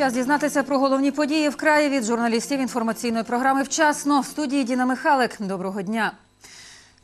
Час дізнатися про головні події в краї від журналістів інформаційної програми «Вчасно» в студії Діна Михалик. Доброго дня.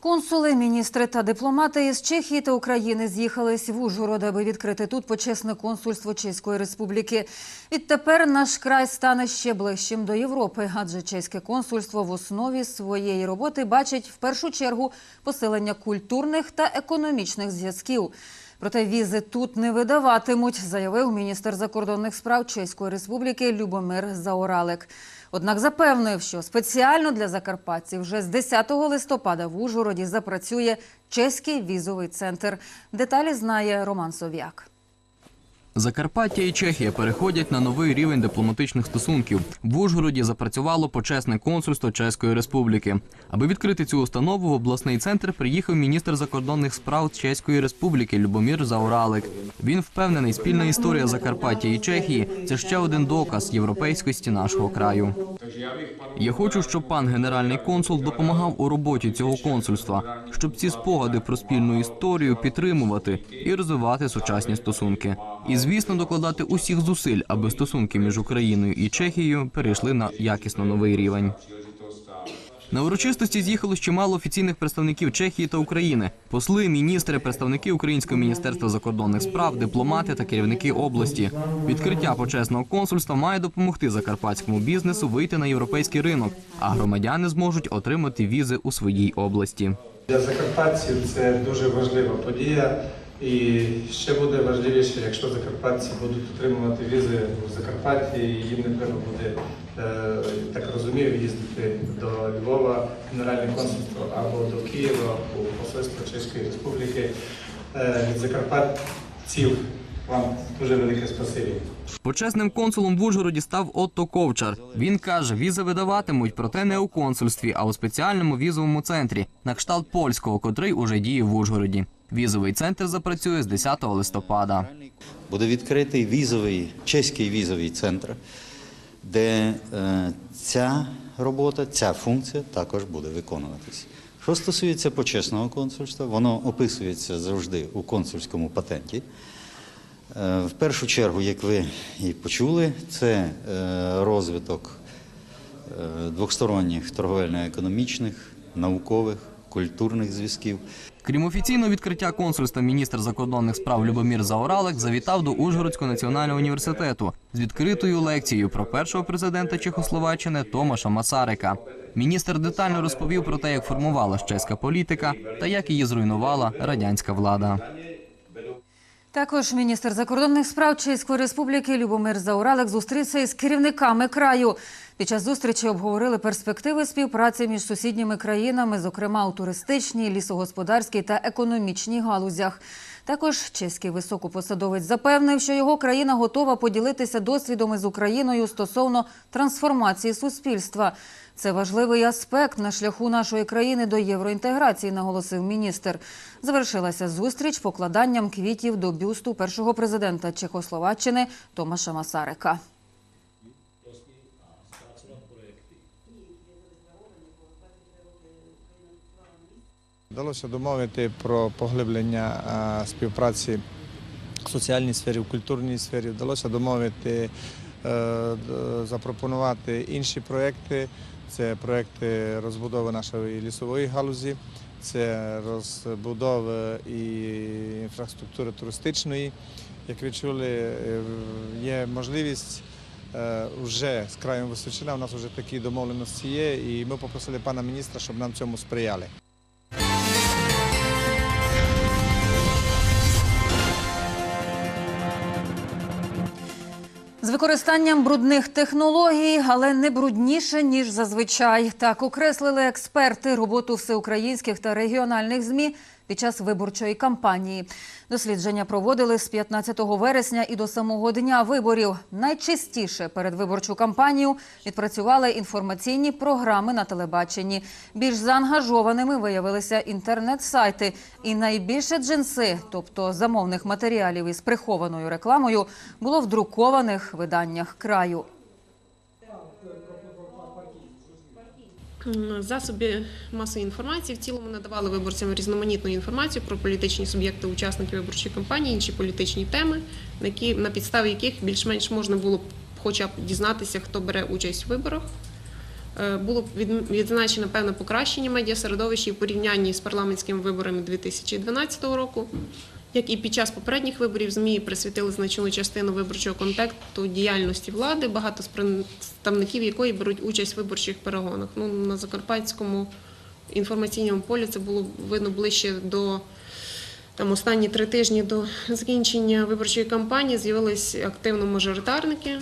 Консули, міністри та дипломати із Чехії та України з'їхались в Ужгород, аби відкрити тут почесне консульство Чеської Республіки. Відтепер наш край стане ще ближчим до Європи, адже чеське консульство в основі своєї роботи бачить в першу чергу посилення культурних та економічних зв'язків. Проте візи тут не видаватимуть, заявив міністр закордонних справ Чеської Республіки Любомир Заоралик. Однак запевнив, що спеціально для закарпатців вже з 10 листопада в Ужгороді запрацює чеський візовий центр. Деталі знає Роман Сов'як. Закарпаття і Чехія переходять на новий рівень дипломатичних стосунків. В Ужгороді запрацювало почесне консульство Чеської Республіки. Аби відкрити цю установу, в обласний центр приїхав міністр закордонних справ Чеської Республіки Любомір Зауралик. Він впевнений, спільна історія Закарпаття і Чехії це ще один доказ європейськості нашого краю. Я хочу, щоб пан генеральний консул допомагав у роботі цього консульства, щоб ці спогади про спільну історію підтримувати і розвивати сучасні стосунки. І звісно, докладати усіх зусиль, аби стосунки між Україною і Чехією перейшли на якісно новий рівень. На урочистості з'їхало чимало офіційних представників Чехії та України, посли, міністри, представники Українського міністерства закордонних справ, дипломати та керівники області. Відкриття почесного консульства має допомогти закарпатському бізнесу вийти на європейський ринок, а громадяни зможуть отримати візи у своїй області. Для закарпатців це дуже важлива подія, і ще буде важливіше, якщо закарпатці будуть отримувати візи в Закарпатті, їм не треба буде, е, так розумію, їздити до Львова, Генеральне консульство або до Києва у посольство Чеської Республіки. Е, Від закарпатців вам дуже велике спасибі. Почесним консулом в Ужгороді став Отто Ковчар. Він каже, візи видаватимуть, проте не у консульстві, а у спеціальному візовому центрі на кшталт польського, котрий уже діє в Ужгороді. Візовий центр запрацює з 10 листопада. Буде відкритий візовий, чеський візовий центр, де е, ця робота, ця функція також буде виконуватись. Що стосується почесного консульства, воно описується завжди у консульському патенті. Е, В першу чергу, як ви і почули, це е, розвиток двосторонніх торговельно-економічних, наукових, культурних зв'язків. Крім офіційного відкриття консульства, міністр закордонних справ Любомір Заоралек завітав до Ужгородського національного університету з відкритою лекцією про першого президента Чехословаччини Томаша Масарика. Міністр детально розповів про те, як формувалася чеська політика та як її зруйнувала радянська влада. Також міністр закордонних справ Чеської Республіки Любомир Зауралек зустрівся із керівниками краю. Під час зустрічі обговорили перспективи співпраці між сусідніми країнами, зокрема у туристичній, лісогосподарській та економічній галузях. Також чеський високопосадовець запевнив, що його країна готова поділитися досвідом із Україною стосовно трансформації суспільства. Це важливий аспект на шляху нашої країни до євроінтеграції, наголосив міністр. Завершилася зустріч покладанням квітів до бюсту першого президента Чехословаччини Томаша Масарика. Вдалося домовити про поглиблення співпраці в соціальній сфері, в культурній сфері. Вдалося домовити, е, запропонувати інші проекти. Це проекти розбудови нашої лісової галузі, це розбудова і інфраструктури туристичної. Як ви чули, е, є можливість е, вже з краєм Височина. У нас вже такі домовленості є, і ми попросили пана міністра, щоб нам цьому сприяли. З використанням брудних технологій, але не брудніше, ніж зазвичай. Так окреслили експерти роботу всеукраїнських та регіональних ЗМІ під час виборчої кампанії. Дослідження проводили з 15 вересня і до самого дня виборів. Найчастіше перед виборчу кампанію відпрацювали інформаційні програми на телебаченні. Більш заангажованими виявилися інтернет-сайти. І найбільше джинси, тобто замовних матеріалів із прихованою рекламою, було в друкованих виданнях краю. Засоби масової інформації в цілому надавали виборцям різноманітну інформацію про політичні суб'єкти учасників виборчої кампанії, інші політичні теми, на які на підставі яких більш-менш можна було хоча б дізнатися, хто бере участь в виборах. Е, Було від- відзначено певне покращення медіасередовища і в порівнянні з парламентськими виборами 2012 року. Як і під час попередніх виборів, ЗМІ присвятили значну частину виборчого контакту діяльності влади, багато з представників якої беруть участь в виборчих перегонах. Ну, на Закарпатському інформаційному полі це було видно ближче до там, останні три тижні до закінчення виборчої кампанії. З'явились активно мажоритарники.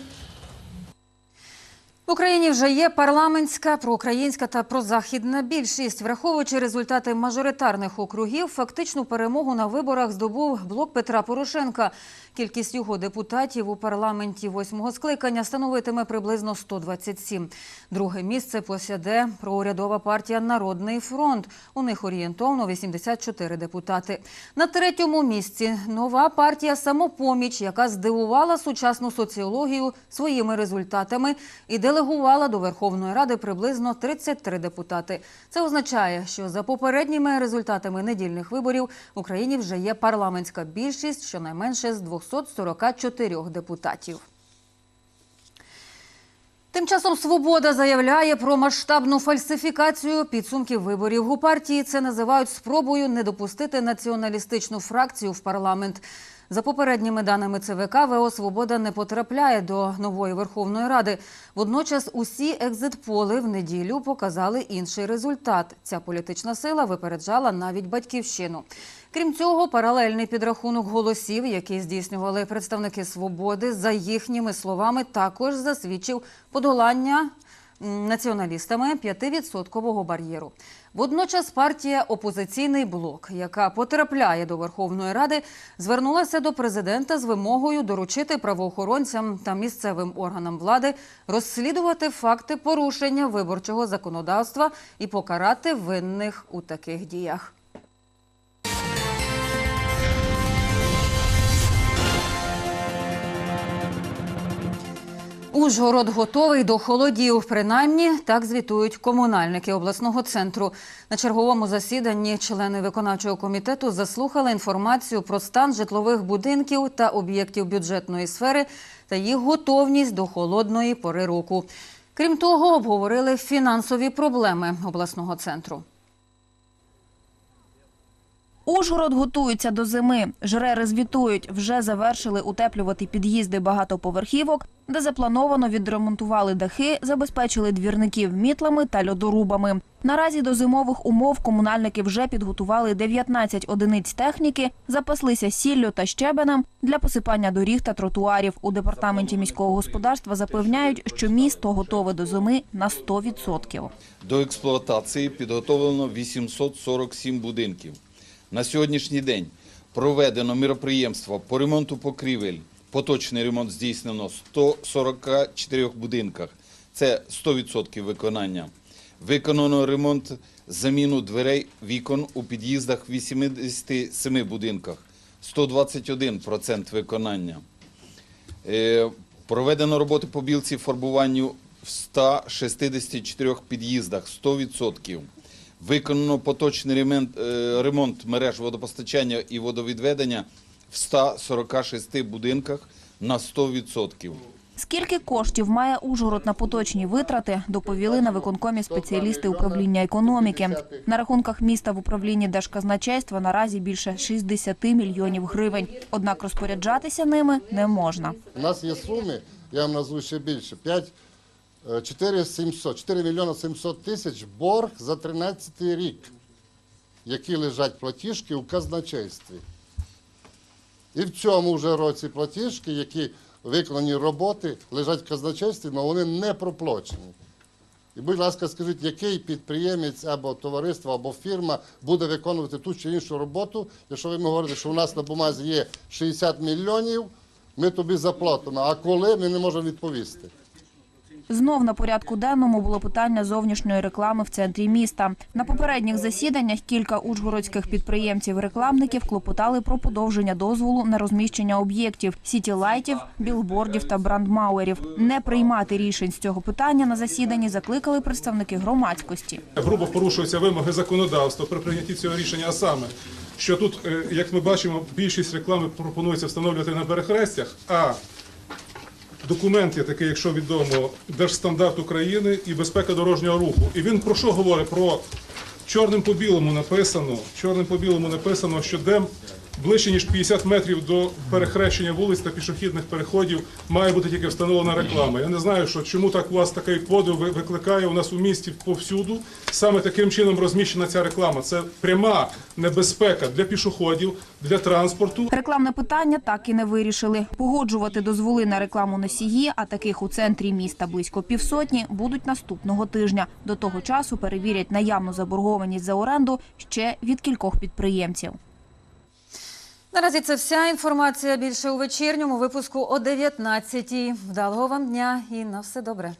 В Україні вже є парламентська, проукраїнська та прозахідна більшість. Враховуючи результати мажоритарних округів, фактичну перемогу на виборах здобув блок Петра Порошенка. Кількість його депутатів у парламенті восьмого скликання становитиме приблизно 127. Друге місце посяде проурядова партія Народний фронт. У них орієнтовно 84 депутати. На третьому місці нова партія Самопоміч, яка здивувала сучасну соціологію своїми результатами і делегувала до Верховної Ради приблизно 33 депутати. Це означає, що за попередніми результатами недільних виборів в Україні вже є парламентська більшість, щонайменше з 244 депутатів. Тим часом Свобода заявляє про масштабну фальсифікацію підсумків виборів. У партії це називають спробою не допустити націоналістичну фракцію в парламент. За попередніми даними ЦВК, ВО «Свобода» не потрапляє до нової Верховної Ради. Водночас усі екзитполи в неділю показали інший результат. Ця політична сила випереджала навіть «Батьківщину». Крім цього, паралельний підрахунок голосів, який здійснювали представники «Свободи», за їхніми словами, також засвідчив подолання націоналістами 5-відсоткового бар'єру. Водночас партія «Опозиційний блок», яка потрапляє до Верховної Ради, звернулася до президента з вимогою доручити правоохоронцям та місцевим органам влади розслідувати факти порушення виборчого законодавства і покарати винних у таких діях. Ужгород готовий до холодів. Принаймні так звітують комунальники обласного центру. На черговому засіданні члени виконавчого комітету заслухали інформацію про стан житлових будинків та об'єктів бюджетної сфери та їх готовність до холодної пори року. Крім того, обговорили фінансові проблеми обласного центру. Ужгород готується до зими. Жрери звітують, вже завершили утеплювати під'їзди багатоповерхівок, де заплановано відремонтували дахи, забезпечили двірників мітлами та льодорубами. Наразі до зимових умов комунальники вже підготували 19 одиниць техніки, запаслися сіллю та щебенем для посипання доріг та тротуарів. У департаменті міського господарства запевняють, що місто готове до зими на 100%. До експлуатації підготовлено 847 будинків. На сьогоднішній день проведено міроприємства по ремонту покрівель. Поточний ремонт здійснено в 144 будинках. Це 100% виконання. Виконано ремонт заміну дверей вікон у під'їздах в 87 будинках. 121% виконання. Е, Проведено роботи по білці фарбуванню в 164 під'їздах 100%. Виконано поточний е, ремонт мереж водопостачання і водовідведення в 146 будинках на 100%. Скільки коштів має Ужгород на поточні витрати, доповіли на виконкомі спеціалісти управління економіки. На рахунках міста в управлінні Держказначейства наразі більше 60 мільйонів гривень. Однак розпоряджатися ними не можна. У нас є суми, я вам назву ще більше, 5, 4 700, 4 мільйони 700 тисяч борг за 13 рік, які лежать платіжки у казначействі. І в цьому вже році платіжки, які виконані роботи, лежать в казначействі, але вони не проплачені. І, будь ласка, скажіть, який підприємець або товариство, або фірма буде виконувати ту чи іншу роботу, якщо ви говорите, що у нас на бумазі є 60 мільйонів, ми тобі заплатимо. А коли ми не можемо відповісти? Знов на порядку денному було питання зовнішньої реклами в центрі міста. На попередніх засіданнях кілька ужгородських підприємців-рекламників клопотали про подовження дозволу на розміщення об'єктів сітілайтів, білбордів та брандмауерів. Не приймати рішень з цього питання на засіданні закликали представники громадськості. грубо порушуються вимоги законодавства при прийнятті цього рішення, а саме, що тут, е, як ми бачимо, більшість реклами пропонується встановлювати на перехрестях, а документ є такий, якщо відомо, Держстандарт України і безпека дорожнього руху. І він про що говорить? Про чорним по білому написано, чорним по білому написано, що де ближче ніж 50 метрів до перехрещення вулиць та пішохідних переходів має бути тільки встановлена реклама. Я не знаю, що чому так у вас такий подив викликає у нас у місті повсюду. Саме таким чином розміщена ця реклама. Це пряма небезпека для пішоходів, для транспорту. Рекламне питання так і не вирішили. Погоджувати дозволи на рекламу носії, а таких у центрі міста близько півсотні, будуть наступного тижня. До того часу перевірять наявну заборгованість за оренду ще від кількох підприємців. Наразі це вся інформація. Більше у вечірньому випуску о 19-й. Вдалого вам дня і на все добре.